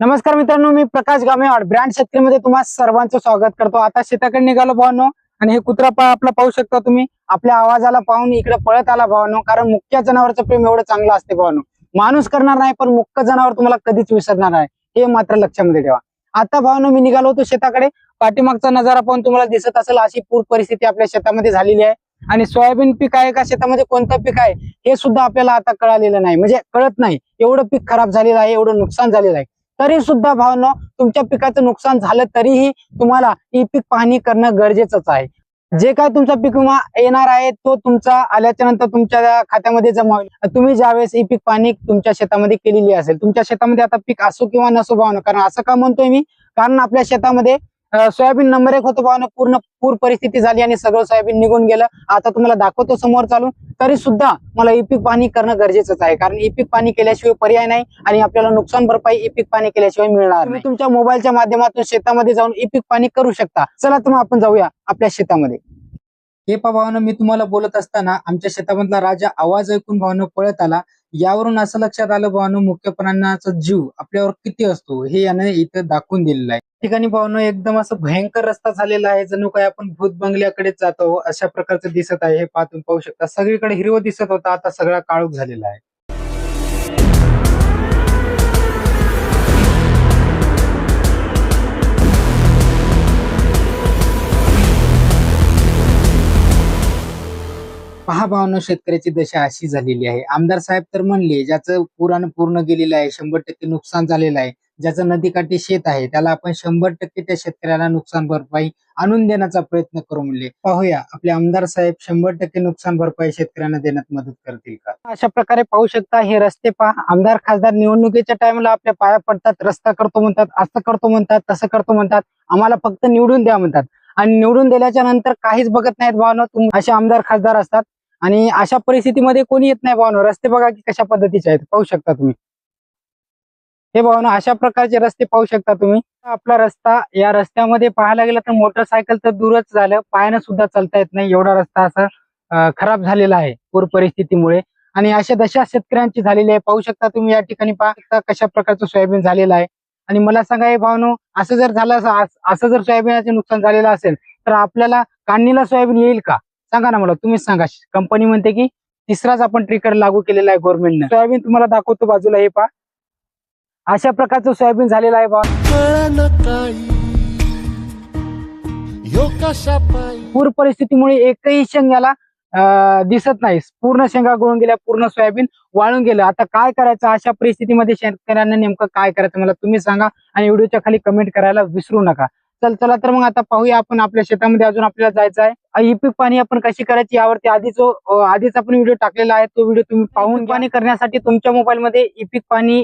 नमस्कार मित्रांनो मी प्रकाश गामेवाड ब्रँड शेतकरीमध्ये तुम्हाला सर्वांचं स्वागत करतो. आता शेताकडे निघालो भावनो आणि हे कुत्रा पा आपला पाहू शकता तुम्ही. आपल्या आवाजाला पाहून इकडे पळत आला भावनो कारण मुख्य जनावरचं प्रेम एवढं चांगलं असते भावनो. माणूस करणार नाही पण मुख्य जनावर तुम्हाला कधीच विसरणार आहे हे मात्र लक्षामध्ये ठेवा. आता भावनो मी निघालो होतो शेताकडे. पाठीमागचा नजारा पाहून तुम्हाला दिसत असेल अशी पूर परिस्थिती आपल्या शेतामध्ये झालेली आहे. आणि सोयाबीन पीक आहे का शेतामध्ये? कोणतं पीक आहे? हे सुद्धा आपल्याला आता कळालेलं नाही. म्हणजे कळत नाही. एवढं पीक खराब झालेलं आहे एवढं नुकसान झालेलं आहे. तरी सुद्धा भावना तुमच्या पिकाचं नुकसान झालं तरीही तुम्हाला ई पीक पाहणी करणं गरजेचंच आहे. जे काय तुमचा पीक विमा येणार आहे तो तुमचा आल्याच्यानंतर तुमच्या खात्यामध्ये जमा होईल. तुम्ही ज्यावेळेस ई पीक पाहणी तुमच्या शेतामध्ये केलेली असेल तुमच्या शेतामध्ये आता पीक असो किंवा नसो भावना कारण असं का म्हणतोय मी? कारण आपल्या शेतामध्ये सोयाबीन नंबर एक होतो भावनो. पूर्ण पूर परिस्थिती झाली आणि सगळं सोयाबीन निघून गेलं. आता तुम्हाला दाखवतो समोर चालू तरी सुद्धा मला ई पीक पाणी करणं गरजेचंच आहे. कारण ई पीक पाणी केल्याशिवाय पर्याय नाही आणि आपल्याला नुकसान भरपाई ई पीक पाणी केल्याशिवाय मिळणार तुम्ही तुमच्या मोबाईलच्या माध्यमातून शेतामध्ये जाऊन ई पीक पाणी करू शकता. चला तर मग आपण जाऊया आपल्या शेतामध्ये. हे पा भावानं मी तुम्हाला बोलत असताना आमच्या शेतामधला राजा आवाज ऐकून भावानं पळत आला. यावरून असं लक्षात आलं भावानं मुख्य प्राण्याचा जीव आपल्यावर किती असतो हे याने इथं दाखवून दिलेलं आहे. ठिकाणी भावानं एकदम असं भयंकर रस्ता झालेला आहे. जणू काय आपण भूत बंगल्याकडे जातो अशा प्रकारचं दिसत आहे. हे पाहून तुम्ही पाहू शकता सगळीकडे हिरवं दिसत होता. आता सगळा काळोख झालेला आहे. पहा भावनो शेतकऱ्याची दशा अशी झालेली आहे. आमदार साहेब तर म्हणले ज्याचं पुराण पूर्ण गेलेलं आहे शंभर टक्के नुकसान झालेलं आहे. ज्याचं नदीकाठी शेत आहे त्याला आपण शंभर टक्के त्या शेतकऱ्याला नुकसान भरपाई आणून देण्याचा प्रयत्न करू म्हणले. पाहूया आपले आमदार साहेब शंभर टक्के नुकसान भरपाई शेतकऱ्यांना देण्यात मदत करतील का? अशा प्रकारे पाहू शकता हे रस्ते पहा. आमदार खासदार निवडणुकीच्या टाइमला आपल्या पाया पडतात रस्ता करतो म्हणतात असं करतो म्हणतात तसं करतो म्हणतात. आम्हाला फक्त निवडून द्या म्हणतात. आणि निवडून दिल्याच्या नंतर काहीच बघत नाहीत भावना तुम असे आमदार खासदार असतात. आणि अशा परिस्थितीमध्ये कोणी येत नाही भावना. रस्ते बघा की कशा पद्धतीचे आहेत. पाहू शकता तुम्ही. हे भावना अशा प्रकारचे रस्ते पाहू शकता तुम्ही. आपला रस्ता या रस्त्यामध्ये पाहायला गेला तर मोटरसायकल तर दूरच झालं. पायानं सुद्धा चालता येत नाही. एवढा रस्ता असा खराब झालेला आहे पूर परिस्थितीमुळे. आणि अशा दशा शेतकऱ्यांची झालेली आहे. पाहू शकता तुम्ही या ठिकाणी पाहता कशा प्रकारचं सोयाबीन झालेलं आहे. आणि मला सांगा हे भावनो असं जर झालं असं असं जर सोयाबीनाचे नुकसान झालेलं असेल तर आपल्याला काढणीला सोयाबीन येईल का? सांगा ना मला तुम्हीच सांगा. कंपनी म्हणते की तिसराच आपण ट्रिकर लागू केलेला आहे गव्हर्नमेंटने सोयाबीन तुम्हाला दाखवतो बाजूला हे पा अशा प्रकारचं सोयाबीन झालेलं आहे बा. पूर परिस्थितीमुळे एकही शेंग याला अं, दिसत नाही. पूर्ण शेंगा गळून गेल्या पूर्ण सोयाबीन वाळून गेलं. आता काय करायचं? अशा परिस्थितीमध्ये शेतकऱ्यांना नेमकं काय करायचं? मला तुम्ही सांगा आणि व्हिडिओच्या खाली कमेंट करायला विसरू नका. चल चला तर मग आता पाहूया आपण आपल्या शेतामध्ये अजून आपल्याला जायचं आहे. ई पीक पाणी आपण कशी करायची यावरती आधी जो अं, आधीच आपण व्हिडिओ टाकलेला आहे. तो व्हिडिओ तुम्ही पाहून पाणी करण्यासाठी तुमच्या मोबाईलमध्ये ई पीक पाणी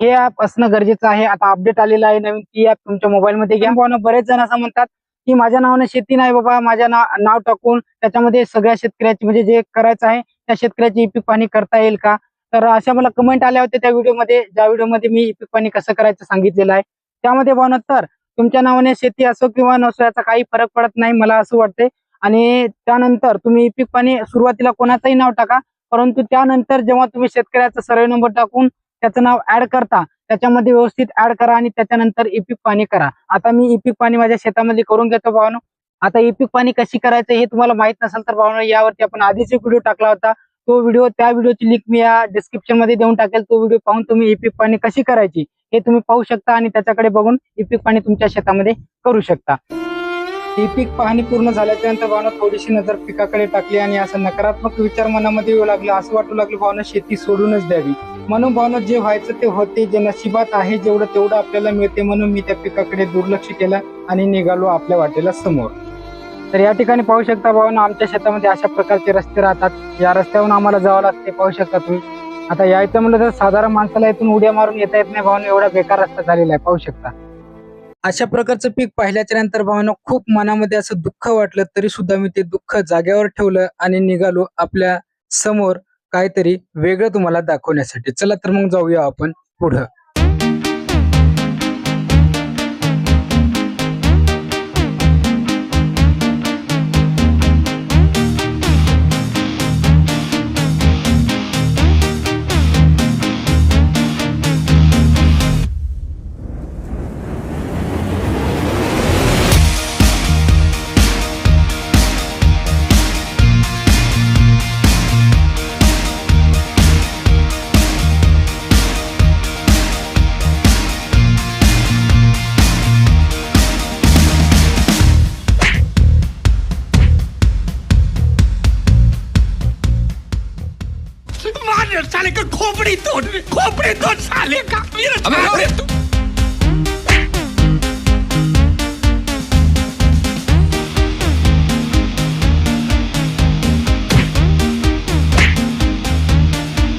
हे ऍप असणं गरजेचं आहे. आता अपडेट आलेलं आहे नवीन ती ऍप तुमच्या मोबाईलमध्ये घ्या. पाहून बरेच जण असं म्हणतात की माझ्या नावाने शेती नाही बाबा माझ्या नाव नाव टाकून त्याच्यामध्ये सगळ्या शेतकऱ्याची म्हणजे जे करायचं आहे त्या शेतकऱ्याची ई पीक पाणी करता येईल का? तर अशा मला कमेंट आल्या होत्या त्या व्हिडिओमध्ये ज्या व्हिडिओमध्ये मी पीक पाणी कसं करायचं सांगितलेलं आहे. त्यामध्ये भावना तर तुमच्या नावाने शेती असो किंवा नसो याचा काही फरक पडत नाही मला असं वाटतंय. आणि त्यानंतर तुम्ही पीक पाणी सुरुवातीला कोणाचंही नाव टाका परंतु त्यानंतर जेव्हा तुम्ही शेतकऱ्याचा सर्वे नंबर टाकून त्याचं नाव ऍड करता. त्याच्यामध्ये व्यवस्थित ऍड करा आणि त्याच्यानंतर इपीक पाणी करा. आता मी इपीक पाणी माझ्या शेतामध्ये करून घेतो भावनो. आता इपीक पाणी कशी करायचं हे तुम्हाला माहीत नसेल तर भावनो यावरती आपण आधीच एक व्हिडिओ टाकला होता. तो व्हिडिओ त्या व्हिडिओची लिंक मी या डिस्क्रिप्शनमध्ये देऊन टाकेल. तो व्हिडिओ पाहून तुम्ही इपीक पाणी कशी करायची हे तुम्ही पाहू शकता आणि त्याच्याकडे बघून इपीक पाणी तुमच्या शेतामध्ये करू शकता. ही पीक पाहणी पूर्ण झाल्याच्यानंतर भावना थोडीशी नजर पिकाकडे टाकली आणि असं नकारात्मक विचार मनामध्ये येऊ लागले. असं वाटू लागलं भावना शेती सोडूनच द्यावी. म्हणून जे व्हायचं ते होते जे नशिबात आहे जेवढं तेवढं आपल्याला मिळते म्हणून मी त्या पिकाकडे दुर्लक्ष केलं आणि निघालो आपल्या वाटेला समोर. तर या ठिकाणी पाहू शकता भावानं आमच्या शेतामध्ये अशा प्रकारचे रस्ते राहतात. या रस्त्यावरून आम्हाला जावं लागते पाहू शकता तुम्ही. आता यायचं म्हणलं तर साधारण माणसाला इथून उड्या मारून येता येत नाही भावना एवढा बेकार रस्ता झालेला आहे पाहू शकता. अशा प्रकारचं पीक पाहिल्याच्या नंतर भावानं खूप मनामध्ये असं दुःख वाटलं तरी सुद्धा मी ते दुःख जाग्यावर ठेवलं आणि निघालो आपल्यासमोर. काहीतरी वेगळं तुम्हाला दाखवण्यासाठी. चला तर मग जाऊया आपण पुढं. साले का अबे अरे तू.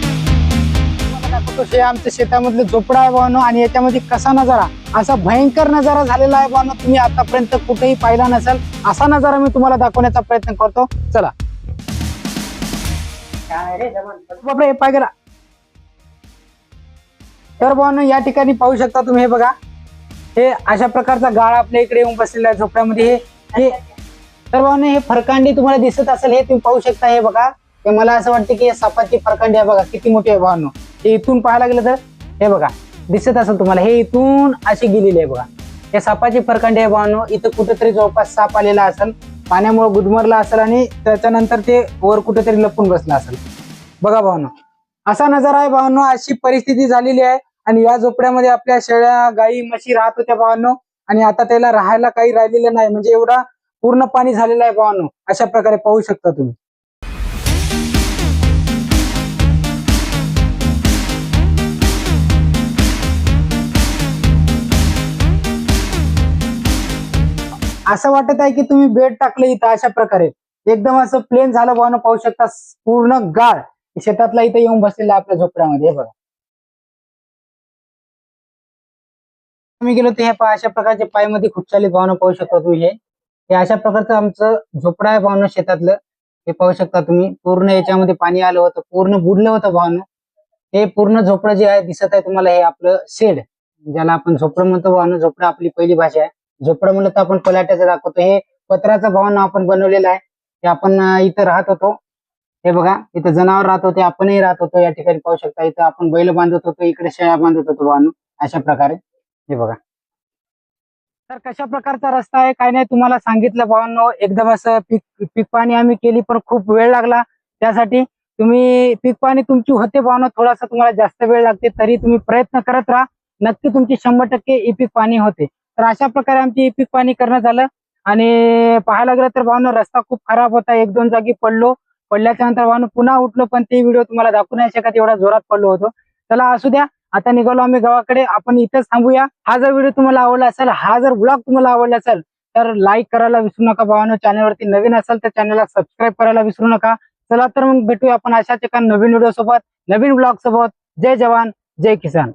तुम्हाला दाखवतो हे आमच्या शेतामधलं झोपडा आहे भावानो आणि याच्यामध्ये कसा नजारा? असा भयंकर नजारा झालेला आहे भावानो तुम्ही आतापर्यंत कुठेही पाहिला नसेल असा नजारा मी तुम्हाला दाखवण्याचा प्रयत्न करतो. चला. बापरे पाय करा तर भावानो या ठिकाणी पाहू शकता तुम्ही हे बघा. हे अशा प्रकारचा गाळ आपल्या इकडे येऊन बसलेला आहे झोपड्यामध्ये. हे तर भावानो हे फरकांडी तुम्हाला दिसत असेल हे तुम्ही पाहू शकता हे बघा. हे मला असं वाटतं की सापाची फरकांडी आहे बघा किती मोठी आहे भावानो. हे इथून पाहायला गेलं तर हे बघा दिसत असेल तुम्हाला. हे इथून अशी गेलेली आहे बघा. हे सापाची फरकांडी आहे भावानो. इथं कुठेतरी जवळपास साप आलेला असेल. पाण्यामुळे गुदमरला असेल आणि त्याच्यानंतर ते वर कुठेतरी लपून बसला असेल. बघा भावनो असा नजारा आहे भावांनो अशी परिस्थिती झालेली आहे आणि या झोपड्यामध्ये आपल्या शेळ्या गाई म्हशी राहत होत्या भावांनो. आणि आता त्याला राहायला काही राहिलेलं नाही. म्हणजे एवढा पूर्ण पाणी झालेलं आहे भावांनो. अशा प्रकारे पाहू शकता तुम्ही. असं वाटत आहे की तुम्ही बेड टाकलं इथं अशा प्रकारे. एकदम असं प्लेन झालं भावना पाहू शकता पूर्ण गाळ शेतातला इथं येऊन बसलेला आपल्या झोपड्यामध्ये हे बघा. तुम्ही गेलो ते हे पहा अशा प्रकारचे पायमध्ये खूप चाली भावना पाहू शकता तुम्ही हे. हे अशा प्रकारचं आमचं झोपडा आहे भावना शेतातलं. हे पाहू शकता तुम्ही. पूर्ण याच्यामध्ये पाणी आलं होतं पूर्ण बुडलं होतं भावना हे पूर्ण झोपडं जे आहे दिसत आहे तुम्हाला हे आपलं शेड ज्याला आपण झोपडं म्हणतो भावना झोपडं आपली पहिली भाषा आहे. झोपडं म्हणलं तर आपण पलाट्याचं दाखवतो. हे पत्र्याचं भवन आपण बनवलेलं आहे. ते आपण इथं राहत होतो. हे बघा इथं जनावर राहत होते आपणही राहत होतो. या ठिकाणी पाहू शकता इथं आपण बैल बांधत होतो इकडे शेळ्या बांधत होतो भावना. अशा प्रकारे. हे बघा. तर कशा प्रकारचा रस्ता आहे काय नाही तुम्हाला सांगितलं भावांनो. एकदम असं पीक पीक पाणी आम्ही केली पण खूप वेळ लागला. त्यासाठी तुम्ही पीक पाणी तुमची होते भावना थोडासा तुम्हाला जास्त वेळ लागते तरी तुम्ही प्रयत्न करत राहा. नक्की तुमची शंभर टक्के ई पीक पाणी होते. तर अशा प्रकारे आमची पीक पाणी करणं झालं. आणि पाहायला गेलं तर भावना रस्ता खूप खराब होता. एक दोन जागी पडलो. पडल्याच्या नंतर भावना पुन्हा उठलो पण ते व्हिडिओ तुम्हाला दाखवू नाही शकत एवढा जोरात पडलो होतो. चला असू द्या. आता निघालो आम्ही गावाकडे. आपण इथंच थांबूया. हा जर व्हिडिओ तुम्हाला आवडला असेल हा जर ब्लॉग तुम्हाला आवडला असेल तर लाईक करायला विसरू नका. भावानो चॅनलवरती नवीन असेल तर चॅनलला सबस्क्राईब करायला विसरू नका. चला तर मग भेटूया आपण अशाच एका नवीन व्हिडिओ सोबत नवीन ब्लॉग सोबत. जय जवान जय किसान.